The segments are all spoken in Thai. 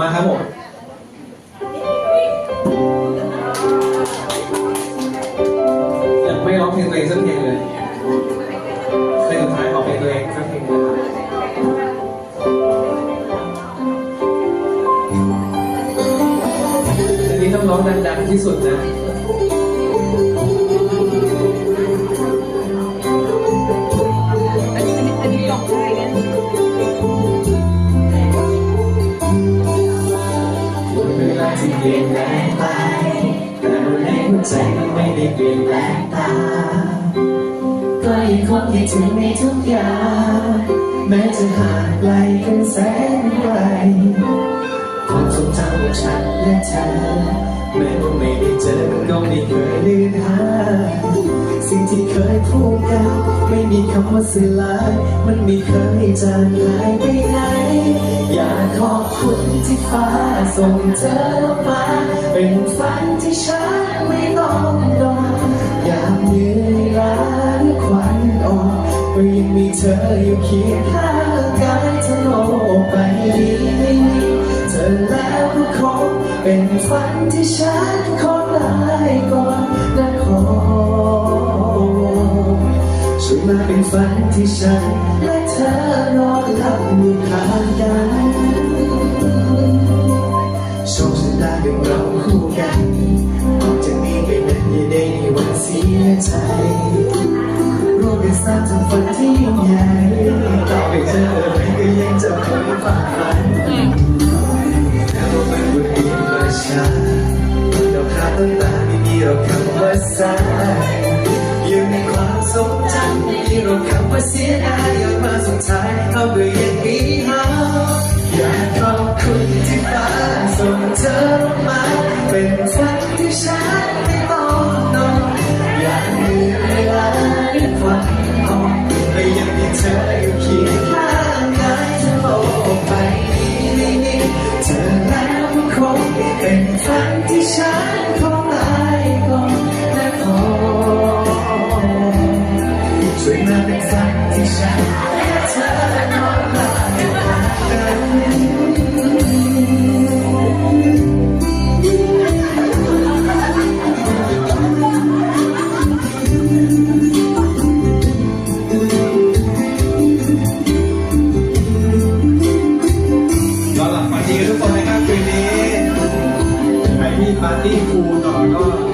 มาครับผมยังไม่ร้องเพลงตัวเองสักเพลงเลยเพลงสุดท้ายขอเพลงตัวเองสักเพลงนะครับอันนี้ต้องร้องดังๆที่สุดนะ ลี่ยนแปลงไป แต่วันนี้หัวใจมันไม่ได้เปลี่ยนแปลงตา ก็ยังคงคิดถึงในทุกอย่างแม้จะห่างไกลกันแสนไกลความทรงจำของฉันและเธอแม้ว่าไม่ได้เจอมันก็ไม่เคยลืมหาสิ่งที่เคยพูดกัน ไม่มีคำว่าสลายมันไม่เคยจางหายไป ฟ้าส่งเธอมาเป็นฝันที่ฉันไม่ต้องรออยากเหนื่อยล้าหรือควันออกก็ยังมีเธออยู่เคียงข้างกายทั้งโลกใบนี้ไม่มีเธอแล้วก็คงเป็นฝันที่ฉันขอลายก่อนและขอช่วยมาเป็นฝันที่ฉันและเธอนอนหลับอยู่ข้าง กันโชคชะตาเป็นเราคู่กันออกจากนี้ไปนั้นอย่าได้มีวันเสียใจร่วมกันสร้างทำฝันที่ยิ่งใหญ่ต่อไปเจออะไรก็ยังจะคอยฝันฝันแต่ว่ามันวุ่นวายมาช้าเราขาดต้นตาไม่มีเราคำว่าสายอยู่ในความทรงจำไม่มีเราคำว่าเสียดายย้อนมาสุดท้ายเอาก็ยั ที่ฉันไม่ต้องนอนอยากมีเวลาได้ฝันออกและยังที่เธอ ทุกคนนะครับคืนนี้ใครที่ปาร์ตี้คูลต่อก็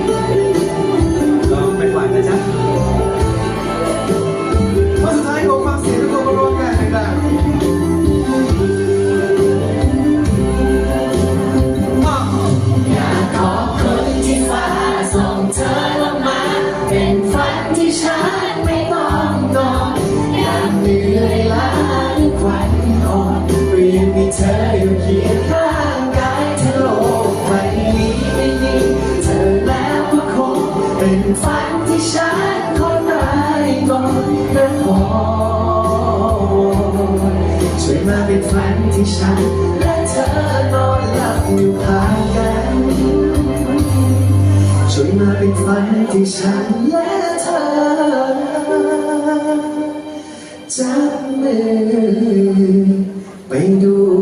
มาเป็นแฟนที่ฉัน และเธอนอนหลับอยู่ข้างกันชวนมาเป็นฝันที่ฉันและเธอจับมือไปดู